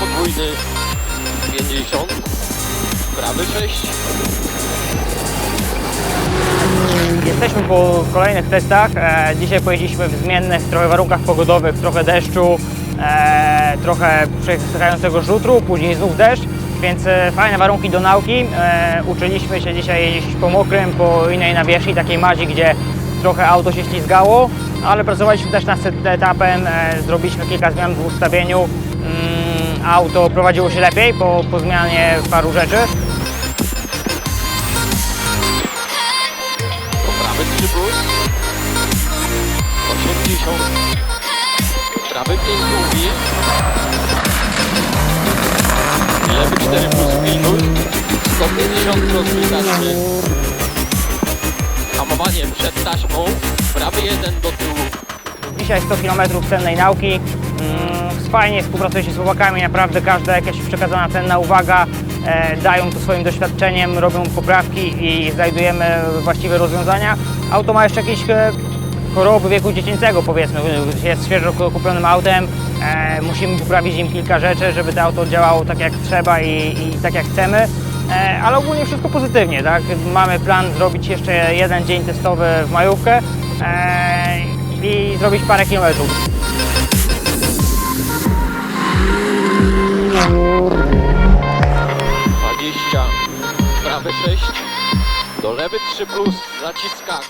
podwójny 50, prawy 6, Jesteśmy po kolejnych testach. E, dzisiaj pojeździliśmy w zmiennych trochę warunkach pogodowych, trochę deszczu, e, trochę przechadzającego żutru, później znów deszcz, więc e, fajne warunki do nauki. E, uczyliśmy się dzisiaj jeździć po mokrym, po innej nawierzchni, takiej mazi, gdzie trochę auto się ślizgało, ale pracowaliśmy też nad etapem, e, zrobiliśmy kilka zmian w ustawieniu. Mm, auto prowadziło się lepiej po, po zmianie paru rzeczy. prawy 3 plus, 80, prawy 5 długi, lewy 4 plus pilnuj, 150 rozwitacznie, hamowanie przed taśmą, prawy 1 do tyłu, Dzisiaj 100 km cennej nauki. Mm, Fajnie współpracuję się z chłopakami, naprawdę każda jakaś przekazana cenna uwaga e, dają tu swoim doświadczeniem, robią poprawki i znajdujemy właściwe rozwiązania. Auto ma jeszcze jakieś e, choroby wieku dziecięcego powiedzmy, jest świeżo kupionym autem, e, musimy poprawić im kilka rzeczy, żeby to auto działało tak jak trzeba i, i tak jak chcemy. E, ale ogólnie wszystko pozytywnie, tak? Mamy plan zrobić jeszcze jeden dzień testowy w majówkę e, i zrobić parę kilometrów. Dwadzieścia, prawy 6, do lewy 3 plus, zaciska